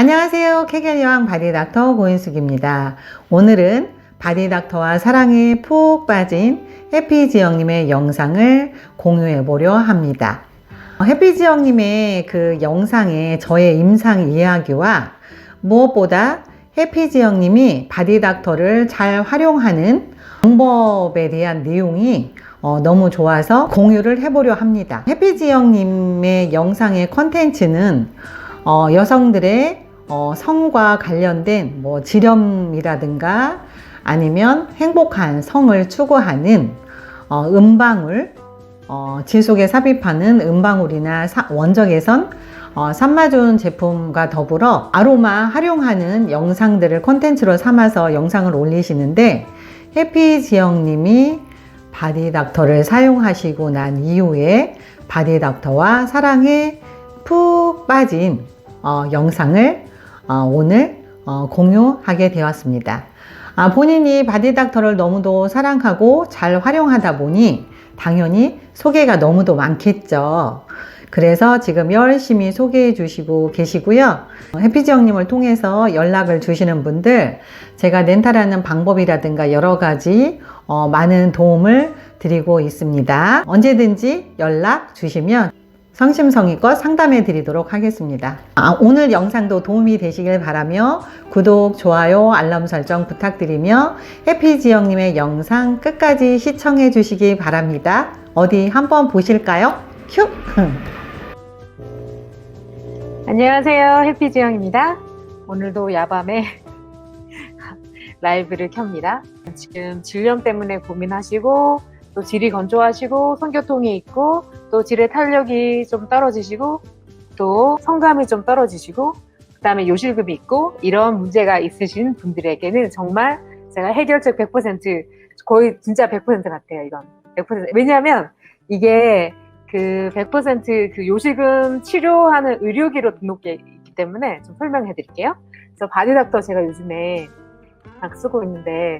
안녕하세요. 케겔 여왕 바디닥터 고인숙입니다. 오늘은 바디닥터와 사랑에 푹 빠진 해피지영님의 영상을 공유해 보려 합니다. 해피지영님의 그 영상에 저의 임상 이야기와 무엇보다 해피지영님이 바디닥터를 잘 활용하는 방법에 대한 내용이 어, 너무 좋아서 공유를 해보려 합니다. 해피지영님의 영상의 컨텐츠는 어, 여성들의 어, 성과 관련된 뭐 지렴이라든가 아니면 행복한 성을 추구하는 어, 음방울, 어, 질 속에 삽입하는 음방울이나 사- 원적외선, 어, 산마존 제품과 더불어 아로마 활용하는 영상들을 콘텐츠로 삼아서 영상을 올리시는데 해피지영님이 바디닥터를 사용하시고 난 이후에 바디닥터와 사랑에 푹 빠진 어, 영상을 어, 오늘 어, 공유하게 되었습니다. 아, 본인이 바디닥터를 너무도 사랑하고 잘 활용하다 보니 당연히 소개가 너무도 많겠죠. 그래서 지금 열심히 소개해 주시고 계시고요. 해피지영님을 통해서 연락을 주시는 분들, 제가 렌탈하는 방법이라든가 여러 가지 어, 많은 도움을 드리고 있습니다. 언제든지 연락 주시면 성심성의껏 상담해 드리도록 하겠습니다. 아, 오늘 영상도 도움이 되시길 바라며 구독, 좋아요, 알람 설정 부탁드리며 해피지영님의 영상 끝까지 시청해 주시기 바랍니다. 어디 한번 보실까요? 큐! 안녕하세요. 해피지영입니다. 오늘도 야밤에 라이브를 켭니다. 지금 질염 때문에 고민하시고 또 질이 건조하시고 성교통이 있고 또 질의 탄력이 좀 떨어지시고 또 성감이 좀 떨어지시고 그다음에 요실금이 있고 이런 문제가 있으신 분들에게는 정말 제가 해결책 100% 거의 진짜 100% 같아요. 이건 100% 왜냐하면 이게 그 100%그 요실금 치료하는 의료기로 등록돼 있기 때문에 좀 설명해 드릴게요. 그래서 바디닥터 제가 요즘에 막 쓰고 있는데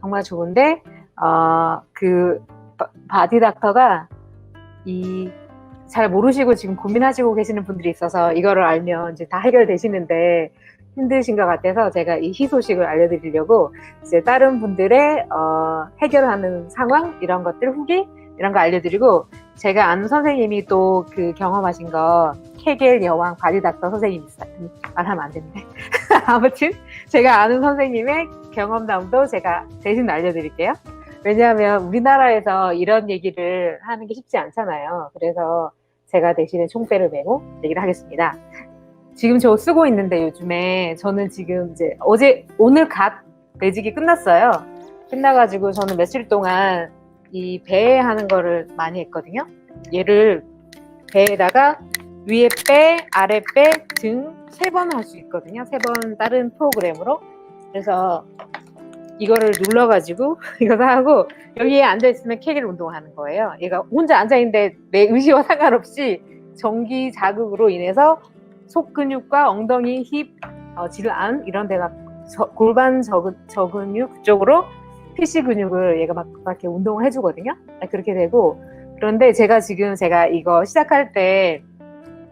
정말 좋은데 어 그 바디닥터가 이 잘 모르시고 지금 고민하시고 계시는 분들이 있어서 이거를 알면 이제 다 해결되시는데 힘드신 것 같아서 제가 이 희소식을 알려드리려고 이제 다른 분들의 어, 해결하는 상황 이런 것들 후기 이런 거 알려드리고 제가 아는 선생님이 또 그 경험하신 거 케겔 여왕 바디닥터 선생님 있어요. 말하면 안 되는데 아무튼 제가 아는 선생님의 경험담도 제가 대신 알려드릴게요. 왜냐하면 우리나라에서 이런 얘기를 하는 게 쉽지 않잖아요. 그래서 제가 대신에 총대를 메고 얘기를 하겠습니다. 지금 저 쓰고 있는데 요즘에 저는 지금 이제 어제 오늘 갓 매직이 끝났어요. 끝나가지고 저는 며칠 동안 이 배에 하는 거를 많이 했거든요. 얘를 배에다가 위에 빼, 아래 빼, 등세 번 할 수 있거든요. 세 번 다른 프로그램으로. 그래서 이거를 눌러가지고 이거 다 하고 여기에 앉아 있으면 케겔 운동하는 거예요. 얘가 혼자 앉아 있는데 내 의지와 상관없이 전기 자극으로 인해서 속 근육과 엉덩이, 힙, 어, 질안 이런 데가 저- 골반 저근, 저근육 쪽으로 PC 근육을 얘가 막, 막 이렇게 운동을 해주거든요. 네, 그렇게 되고 그런데 제가 지금 제가 이거 시작할 때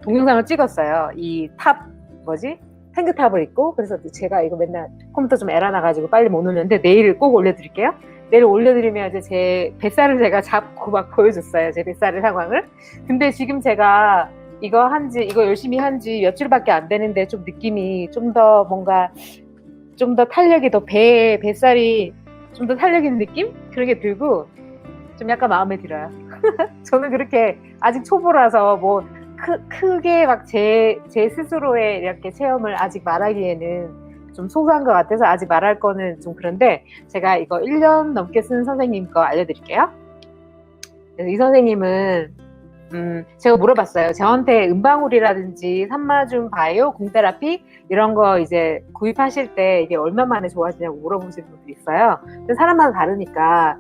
동영상을 찍었어요. 이 탑 뭐지? 탱크탑을 입고 그래서 제가 이거 맨날 컴퓨터 좀 에러 나가지고 빨리 못 올렸는데 내일 꼭 올려드릴게요. 내일 올려드리면 이제 제 뱃살을 제가 잡고 막 보여줬어요. 제 뱃살의 상황을. 근데 지금 제가 이거 한지 이거 열심히 한 지 며칠밖에 안 되는데 좀 느낌이 좀 더 뭔가 좀 더 탄력이 더 배 뱃살이 좀 더 탄력 있는 느낌 그렇게 들고 좀 약간 마음에 들어요. 저는 그렇게 아직 초보라서 뭐 크, 크게 막 제 제 스스로의 이렇게 체험을 아직 말하기에는 좀 소소한 것 같아서 아직 말할 거는 좀 그런데 제가 이거 1년 넘게 쓴 선생님 거 알려드릴게요. 그래서 이 선생님은 음, 제가 물어봤어요. 저한테 음방울이라든지 산마줌 바이오, 공테라피 이런 거 이제 구입하실 때 이게 얼마 만에 좋아지냐고 물어보시는 분들이 있어요. 사람마다 다르니까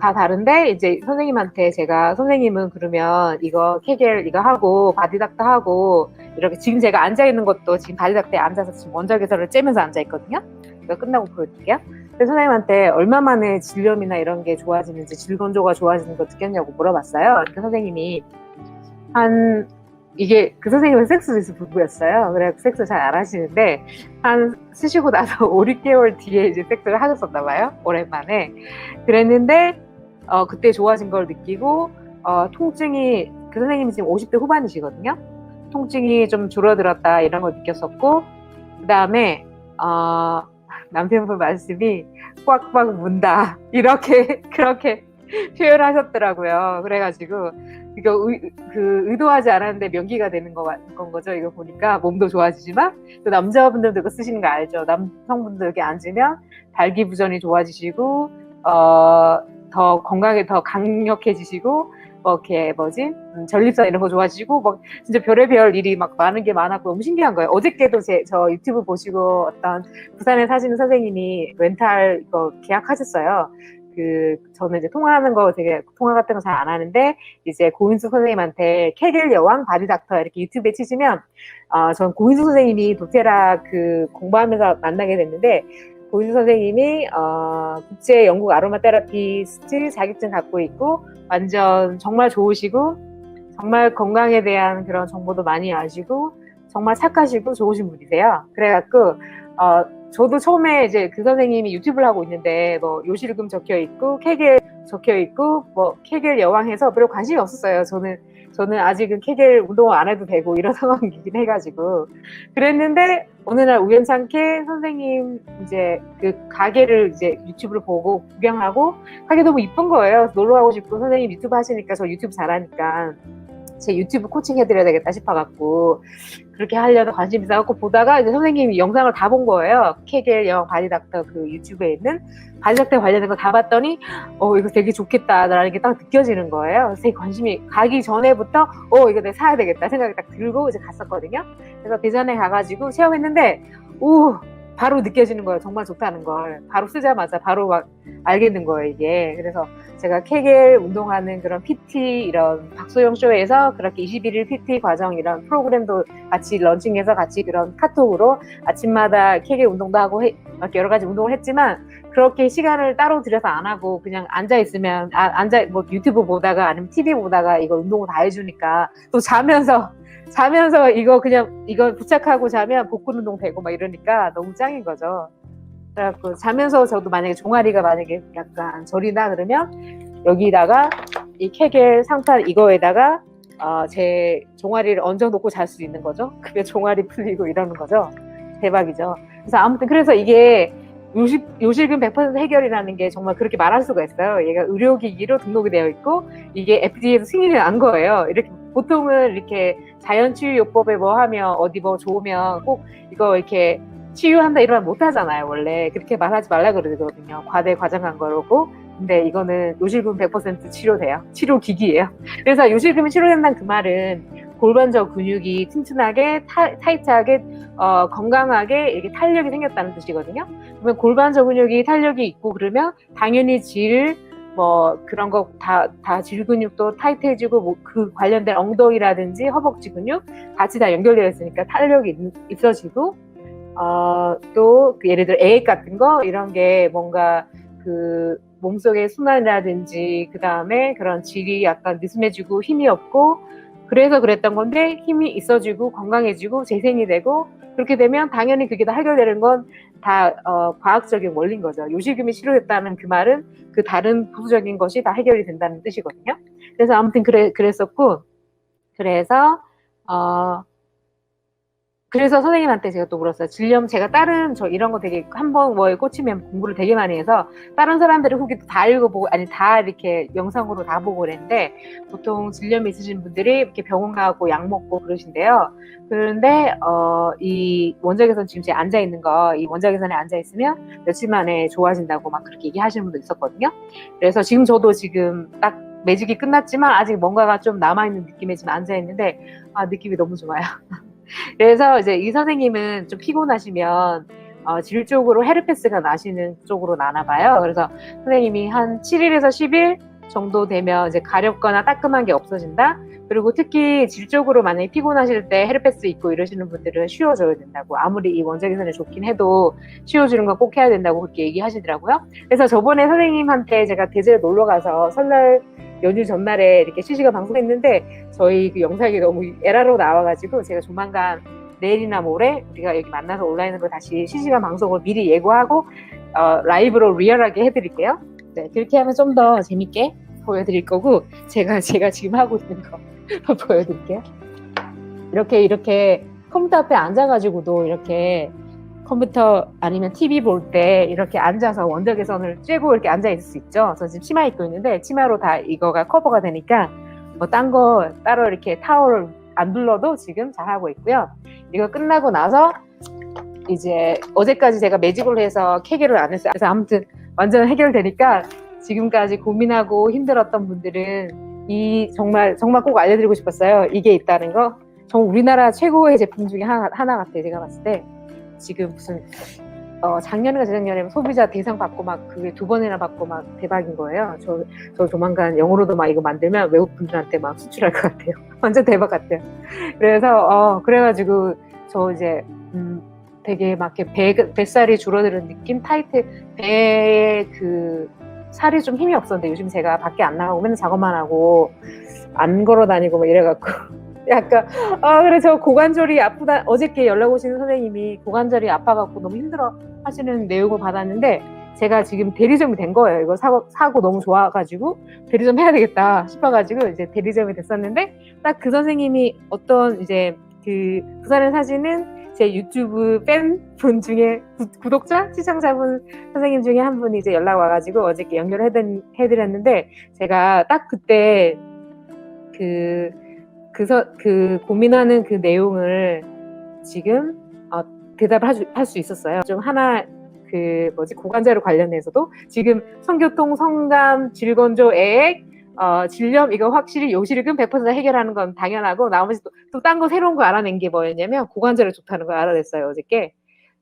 다 다른데 이제 선생님한테 제가 선생님은 그러면 이거 케겔 이거 하고 바디닥터 하고 이렇게 지금 제가 앉아 있는 것도 지금 바디닥터에 앉아서 지금 원적외선을 쬐면서 앉아 있거든요. 이거 끝나고 보여드릴게요. 선생님한테 얼마 만에 질염이나 이런 게 좋아지는지 질건조가 좋아지는 거 느꼈냐고 물어봤어요. 그러니까 선생님이 한 이게 그 선생님은 섹스리스 부부였어요. 그래서 섹스 잘 안 하시는데 한 쓰시고 나서 5, 6개월 뒤에 이제 섹스를 하셨었나 봐요. 오랜만에. 그랬는데 어, 그때 좋아진 걸 느끼고 어, 통증이 그 선생님이 지금 50대 후반이시거든요. 통증이 좀 줄어들었다 이런 걸 느꼈었고 그 다음에 어, 남편분 말씀이 꽉꽉 문다 이렇게 그렇게 표현하셨더라고요. 그래가지고 이거 의, 그 의도하지 않았는데 명기가 되는 거, 건 거죠. 이거 보니까 몸도 좋아지지만 또 남자분들도 이거 쓰시는 거 알죠. 남성분들 여기 앉으면 발기부전이 좋아지시고 어, 더 건강에 더 강력해지시고 뭐 이렇게 뭐지 음, 전립선 이런 거 좋아지시고 막 진짜 별의별 일이 막 많은 게 많았고 너무 신기한 거예요. 어저께도 제 저 유튜브 보시고 어떤 부산에 사시는 선생님이 렌탈 이거 계약하셨어요. 그 저는 이제 통화하는 거 되게 통화 같은 거 잘 안 하는데 이제 고인수 선생님한테 케겔 여왕 바디 닥터 이렇게 유튜브에 치시면 어, 전 고인수 선생님이 도테라 그 공부하면서 만나게 됐는데 고인수 선생님이 어, 국제 영국 아로마 테라피스트 자격증 갖고 있고 완전 정말 좋으시고 정말 건강에 대한 그런 정보도 많이 아시고 정말 착하시고 좋으신 분이세요. 그래갖고 어, 저도 처음에 이제 그 선생님이 유튜브를 하고 있는데 뭐 요실금 적혀 있고 케겔 적혀 있고 뭐 케겔 여왕해서 별로 관심이 없었어요. 저는 저는 아직은 케겔 운동을 안 해도 되고 이런 상황이긴 해가지고 그랬는데 어느 날 우연찮게 선생님 이제 그 가게를 이제 유튜브를 보고 구경하고 가게 너무 이쁜 거예요. 놀러 가고 싶고 선생님 유튜브 하시니까 저 유튜브 잘하니까 제 유튜브 코칭 해드려야 되겠다 싶어갖고 그렇게 하려다 관심 있어갖고 보다가 이제 선생님이 영상을 다 본 거예요. 케겔 영 바디닥터 그 유튜브에 있는 바디닥터 관련된 거 다 봤더니 어 이거 되게 좋겠다라는 게 딱 느껴지는 거예요. 되게 관심이 가기 전에부터 어 이거 내가 사야 되겠다 생각이 딱 들고 이제 갔었거든요. 그래서 대전에 가가지고 체험했는데 오 바로 느껴지는 거예요. 정말 좋다는 걸. 바로 쓰자마자 바로 막 알겠는 거예요, 이게. 그래서 제가 케겔 운동하는 그런 PT 이런 박소영 쇼에서 그렇게 21일 PT 과정 이런 프로그램도 같이 런칭해서 같이 그런 카톡으로 아침마다 케겔 운동도 하고 해, 막 여러 가지 운동을 했지만 그렇게 시간을 따로 들여서 안 하고 그냥 앉아 있으면 아, 앉아 뭐 유튜브 보다가 아니면 TV 보다가 이거 운동을 다 해주니까 또 자면서 자면서 이거 그냥 이거 부착하고 자면 복근 운동 되고 막 이러니까 너무 짱인 거죠. 그래갖고 자면서 저도 만약에 종아리가 만약에 약간 저리다 그러면 여기다가 이 케겔 상판 이거에다가 어, 제 종아리를 얹어놓고 잘 수 있는 거죠. 그게 종아리 풀리고 이러는 거죠. 대박이죠. 그래서 아무튼 그래서 이게 요실, 요실금 100% 해결이라는 게 정말 그렇게 말할 수가 있어요. 얘가 의료기기로 등록이 되어 있고 이게 FDA에서 승인이 난 거예요. 이렇게 보통은 이렇게 자연치유요법에 뭐 하면 어디 뭐 좋으면 꼭 이거 이렇게 치유한다 이러면 못 하잖아요. 원래 그렇게 말하지 말라 그러거든요. 과대 과장한 거라고. 근데 이거는 요실금 100% 치료돼요. 치료 기기예요. 그래서 요실금이 치료된다는 그 말은 골반적 근육이 튼튼하게 타, 타이트하게 어, 건강하게 이렇게 탄력이 생겼다는 뜻이거든요. 그러면 골반적 근육이 탄력이 있고 그러면 당연히 질, 뭐 그런 거 다 다 질 근육도 타이트해지고 뭐 그 관련된 엉덩이라든지 허벅지 근육 같이 다 연결되어 있으니까 탄력이 있, 있어지고 어, 또 그 예를 들어 애액 같은 거 이런 게 뭔가 그 몸속의 순환이라든지 그 다음에 그런 질이 약간 느슨해지고 힘이 없고 그래서 그랬던 건데 힘이 있어지고 건강해지고 재생이 되고 그렇게 되면 당연히 그게 다 해결되는 건 다 어, 과학적인 원리인 거죠. 요실금이 치료됐다는 그 말은 그 다른 부수적인 것이 다 해결이 된다는 뜻이거든요. 그래서 아무튼 그래 그랬었고 그래서 어 그래서 선생님한테 제가 또 물었어요. 질염 제가 다른 저 이런 거 되게 한 번 뭐에 꽂히면 공부를 되게 많이 해서 다른 사람들의 후기도 다 읽어보고 아니 다 이렇게 영상으로 다 보고 그랬는데 보통 질염이 있으신 분들이 이렇게 병원 가고 약 먹고 그러신데요. 그런데 어, 이 원자개선 지금 제 앉아 있는 거 이 원자개선에 앉아 있으면 며칠 만에 좋아진다고 막 그렇게 얘기하시는 분도 있었거든요. 그래서 지금 저도 지금 딱 매직이 끝났지만 아직 뭔가가 좀 남아 있는 느낌에 지금 앉아 있는데 아 느낌이 너무 좋아요. 그래서 이제 이 선생님은 좀 피곤하시면 어, 질 쪽으로 헤르페스가 나시는 쪽으로 나나 봐요. 그래서 선생님이 한 7일에서 10일 정도 되면 이제 가렵거나 따끔한 게 없어진다. 그리고 특히 질적으로 만약에 피곤하실 때 헤르페스 있고 이러시는 분들은 쉬어줘야 된다고. 아무리 이 원적외선이 좋긴 해도 쉬어주는 건 꼭 해야 된다고 그렇게 얘기하시더라고요. 그래서 저번에 선생님한테 제가 대제에 놀러 가서 설날 연휴 전날에 이렇게 실시간 방송했는데 저희 그 영상이 너무 에라로 나와가지고 제가 조만간 내일이나 모레 우리가 여기 만나서 온라인으로 다시 실시간 방송을 미리 예고하고 어, 라이브로 리얼하게 해드릴게요. 네, 그렇게 하면 좀 더 재밌게 보여드릴 거고 제가 제가 지금 하고 있는 거 보여드릴게요. 이렇게 이렇게 컴퓨터 앞에 앉아가지고도 이렇게 컴퓨터 아니면 TV 볼 때 이렇게 앉아서 원적외선을 쬐고 이렇게 앉아 있을 수 있죠. 저 지금 치마 입고 있는데 치마로 다 이거가 커버가 되니까 뭐 딴 거 따로 이렇게 타월을 안 둘러도 지금 잘 하고 있고요. 이거 끝나고 나서 이제 어제까지 제가 매직으로 해서 캐결을 안 했어요. 그래서 아무튼 완전 해결되니까 지금까지 고민하고 힘들었던 분들은 이 정말 정말 꼭 알려드리고 싶었어요. 이게 있다는 거. 정말 우리나라 최고의 제품 중에 하나, 하나 같아요. 제가 봤을 때 지금 무슨 어, 작년인가 재작년에 소비자 대상 받고 막 그게 두 번이나 받고 막 대박인 거예요. 저, 저 조만간 영어로도 막 이거 만들면 외국 분들한테 막 수출할 것 같아요. 완전 대박 같아요. 그래서 어, 그래가지고 저 이제 음, 되게 막 이렇게 배, 뱃살이 줄어드는 느낌? 타이트, 배에 그 살이 좀 힘이 없었는데 요즘 제가 밖에 안 나가고 맨날 작업만 하고 안 걸어 다니고 막 이래갖고 약간 아 그래 저 고관절이 아프다 어저께 연락 오시는 선생님이 고관절이 아파갖고 너무 힘들어 하시는 내용을 받았는데 제가 지금 대리점이 된 거예요 이거 사고, 사고 너무 좋아가지고 대리점 해야 되겠다 싶어가지고 이제 대리점이 됐었는데 딱 그 선생님이 어떤 이제 그 부산에 사시는 제 유튜브 팬 분 중에 구, 독자 시청자분 선생님 중에 한 분이 이제 연락 와가지고 어저께 연결을 해드, 해드렸는데 제가 딱 그때 그, 그, 서, 그 고민하는 그 내용을 지금 어, 대답을 할 수 있었어요. 좀 하나 그 뭐지 고관절 관련해서도 지금 성교통, 성감, 질건조, 애액, 어, 질염 이거 확실히 요실금 100% 해결하는 건 당연하고 나머지 또 딴 거 새로운 거 알아낸 게 뭐였냐면 고관절에 좋다는 걸 알아냈어요 어저께.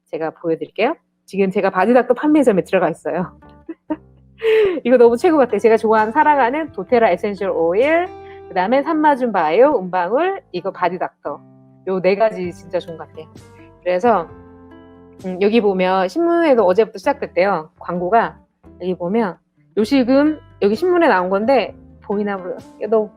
제가 보여드릴게요. 지금 제가 바디닥터 판매점에 들어가 있어요. 이거 너무 최고 같아요. 제가 좋아하는 사랑하는 도테라 에센셜 오일 그 다음에 산마준 바이오 은방울 이거 바디닥터. 요 네 가지 진짜 좋은 것 같아요. 그래서 음, 여기 보면 신문에도 어제부터 시작됐대요. 광고가. 여기 보면 요실금 여기 신문에 나온 건데 보이나 모르겠어. 너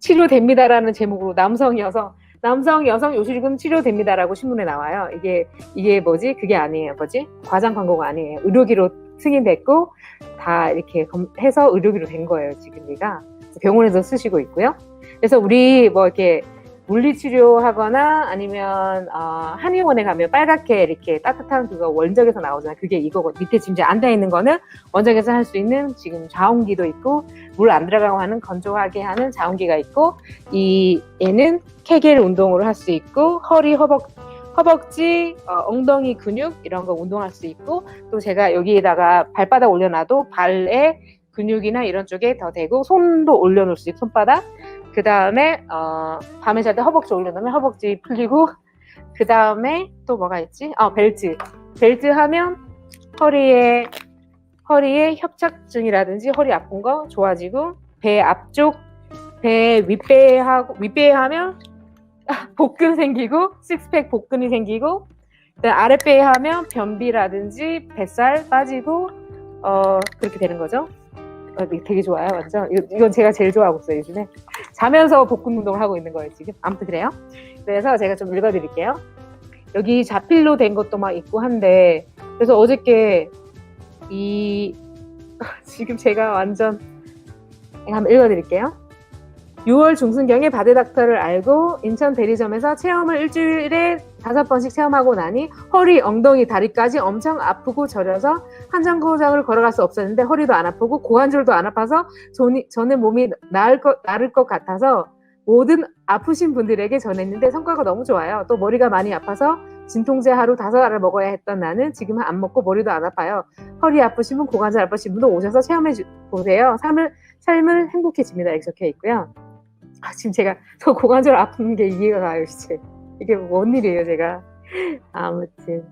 치료됩니다라는 제목으로 남성 여성 남성 여성 요실금 치료됩니다라고 신문에 나와요. 이게 이게 뭐지? 그게 아니에요. 뭐지? 과장 광고가 아니에요. 의료기로 승인됐고 다 이렇게 검- 해서 의료기로 된 거예요. 지금 얘가 병원에서 쓰시고 있고요. 그래서 우리 뭐 이렇게 물리치료하거나 아니면 어, 한의원에 가면 빨갛게 이렇게 따뜻한 그거 원적에서 나오잖아요. 그게 이거고 밑에 지금 앉아 있는 거는 원적에서 할 수 있는 지금 자온기도 있고 물 안 들어가고 하는 건조하게 하는 자온기가 있고 이 얘는 케겔 운동으로 할 수 있고 허리 허벅 허벅지 어, 엉덩이 근육 이런 거 운동할 수 있고 또 제가 여기에다가 발바닥 올려놔도 발에 근육이나 이런 쪽에 더 되고 손도 올려놓을 수 있고 손바닥 그 다음에 어, 밤에 잘 때 허벅지 올려놓으면 허벅지 풀리고 그 다음에 또 뭐가 있지? 아 벨트 벨트 하면 허리에 허리에 협착증이라든지 허리 아픈 거 좋아지고 배 앞쪽 배 윗배 하고 윗배 하면 복근 생기고 식스팩 복근이 생기고 아랫배 하면 변비라든지 뱃살 빠지고 어 그렇게 되는 거죠. 어, 이게 되게 좋아요, 완전. 이거- 이건 제가 제일 좋아하고 있어요, 요즘에. 자면서 복근 운동을 하고 있는 거예요, 지금. 아무튼 그래요. 그래서 제가 좀 읽어드릴게요. 여기 자필로 된 것도 막 있고 한데, 그래서 어저께 이, 지금 제가 완전, 한번 읽어드릴게요. 6월 중순경에 바디닥터를 알고 인천 대리점에서 체험을 일주일에 다섯 번씩 체험하고 나니 허리, 엉덩이, 다리까지 엄청 아프고 저려서 한 정거장을 걸어갈 수 없었는데 허리도 안 아프고 고관절도 안 아파서 저는 몸이 나을 것, 나을 것 같아서 모든 아프신 분들에게 전했는데 성과가 너무 좋아요. 또 머리가 많이 아파서 진통제 하루 다섯 알을 먹어야 했던 나는 지금은 안 먹고 머리도 안 아파요. 허리 아프신 분, 고관절 아프신 분도 오셔서 체험해 주- 보세요. 삶을, 삶을 행복해집니다. 이렇게 적혀 있고요. 아, 지금 제가 저 고관절 아픈 게 이해가 가요, 이제. 이게 뭔 일이에요, 제가. 아무튼.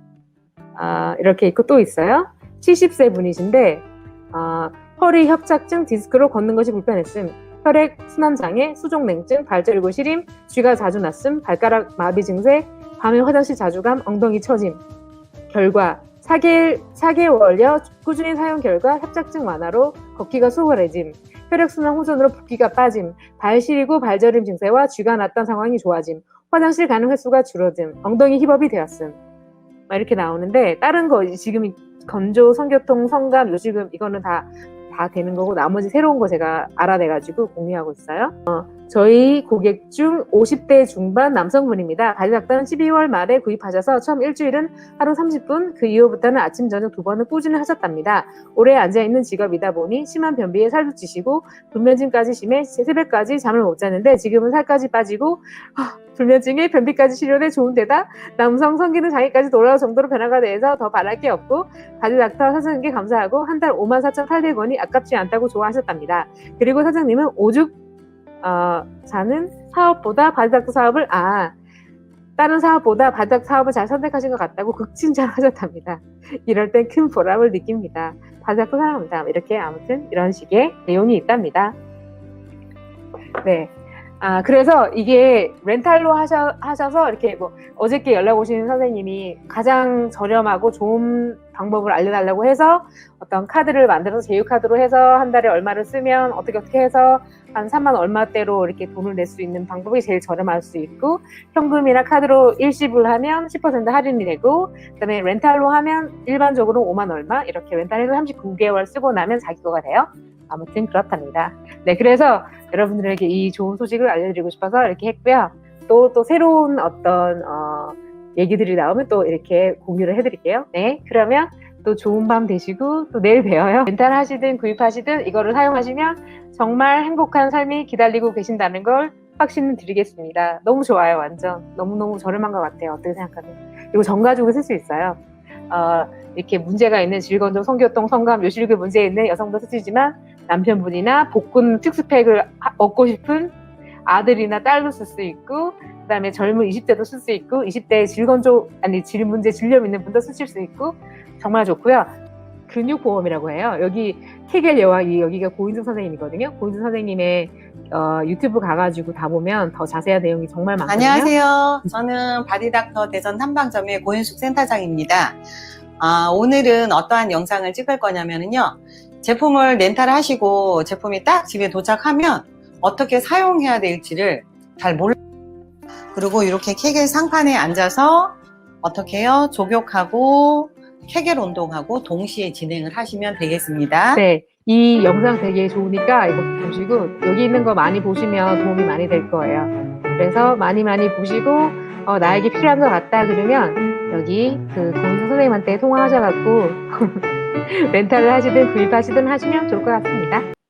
아, 이렇게 있고 또 있어요. 70세 분이신데, 아, 허리 협착증, 디스크로 걷는 것이 불편했음, 혈액 순환장애, 수족냉증, 발저리고 시림, 쥐가 자주 났음, 발가락 마비 증세, 밤에 화장실 자주 감, 엉덩이 처짐. 결과 4개월, 4개월여 꾸준히 사용 결과 협착증 완화로 걷기가 수월해짐, 혈액순환 호전으로 붓기가 빠짐, 발 시리고 발저림 증세와 쥐가 났던 상황이 좋아짐, 화장실 가는 횟수가 줄어듦, 엉덩이 힙업이 되었음. 막 이렇게 나오는데 다른 거 지금 이 건조, 성교통, 성감, 요 지금 이거는 다 다 되는 거고 나머지 새로운 거 제가 알아내가지고 공유하고 있어요. 어, 저희 고객 중 50대 중반 남성분입니다. 바디닥터는 12월 말에 구입하셔서 처음 일주일은 하루 30분, 그 이후부터는 아침, 저녁 두 번을 꾸준히 하셨답니다. 오래 앉아있는 직업이다 보니 심한 변비에 살도 찌시고 불면증까지 심해 새벽까지 잠을 못 자는데 지금은 살까지 빠지고 아, 불면증에 변비까지 치료돼 좋은 데다 남성 성기능 장애까지 돌아올 정도로 변화가 돼서 더 바랄 게 없고 바디닥터 사장님께 감사하고 한 달 54,800원이 아깝지 않다고 좋아하셨답니다. 그리고 사장님은 오죽 어, 자는 사업보다 바디닥터 사업을 아 다른 사업보다 바닥 사업을 잘 선택하신 것 같다고 극칭찬하셨답니다. 이럴 땐 큰 보람을 느낍니다. 바닥도 사랑합니다. 이렇게 아무튼 이런 식의 내용이 있답니다. 네. 아, 그래서 이게 렌탈로 하셔, 하셔서 이렇게 뭐 어저께 연락 오신 선생님이 가장 저렴하고 좋은 방법을 알려달라고 해서 어떤 카드를 만들어서 제휴카드로 해서 한 달에 얼마를 쓰면 어떻게 어떻게 해서 한 3만 얼마대로 이렇게 돈을 낼 수 있는 방법이 제일 저렴할 수 있고 현금이나 카드로 일시불 하면 10% 할인이 되고 그다음에 렌탈로 하면 일반적으로 5만 얼마 이렇게 렌탈해서 39개월 쓰고 나면 자기 거가 돼요. 아무튼 그렇답니다. 네, 그래서 여러분들에게 이 좋은 소식을 알려드리고 싶어서 이렇게 했고요. 또, 또 새로운 어떤, 어, 얘기들이 나오면 또 이렇게 공유를 해드릴게요. 네, 그러면 또 좋은 밤 되시고 또 내일 뵈어요. 렌탈 하시든 구입하시든 이거를 사용하시면 정말 행복한 삶이 기다리고 계신다는 걸 확신 드리겠습니다. 너무 좋아요, 완전. 너무너무 저렴한 것 같아요. 어떻게 생각하세요? 그리고 전 가족을 쓸 수 있어요. 어, 이렇게 문제가 있는 질건조, 성교통, 성감, 요실교 문제 있는 여성도 있지만 남편분이나 복근 특수팩을 하- 얻고 싶은 아들이나 딸도 쓸수 있고 그다음에 젊은 20대도 쓸 수 있고 20대 질건조 아니 질 문제 질염 있는 분도 쓰실 수 있고 정말 좋고요. 근육 보험이라고 해요. 여기 케겔 여왕이 여기가 고인수 선생님이거든요. 고인수 선생님의 어, 유튜브 가가지고 다 보면 더 자세한 내용이 정말 많거든요. 안녕하세요. 저는 바디닥터 대전 탐방점의 고윤숙 센터장입니다. 아, 오늘은 어떠한 영상을 찍을 거냐면요. 제품을 렌탈 하시고 제품이 딱 집에 도착하면 어떻게 사용해야 될지를 잘 몰라. 그리고 이렇게 케겔 상판에 앉아서 어떻게 해요? 조격하고 케겔 운동하고 동시에 진행을 하시면 되겠습니다. 네, 이 영상 되게 좋으니까 이거 보시고 여기 있는 거 많이 보시면 도움이 많이 될 거예요. 그래서 많이 많이 보시고 어, 나에게 필요한 것 같다 그러면 여기 그 공수 선생님한테 통화하셔갖고 렌탈을 하시든 구입하시든 하시면 좋을 것 같습니다.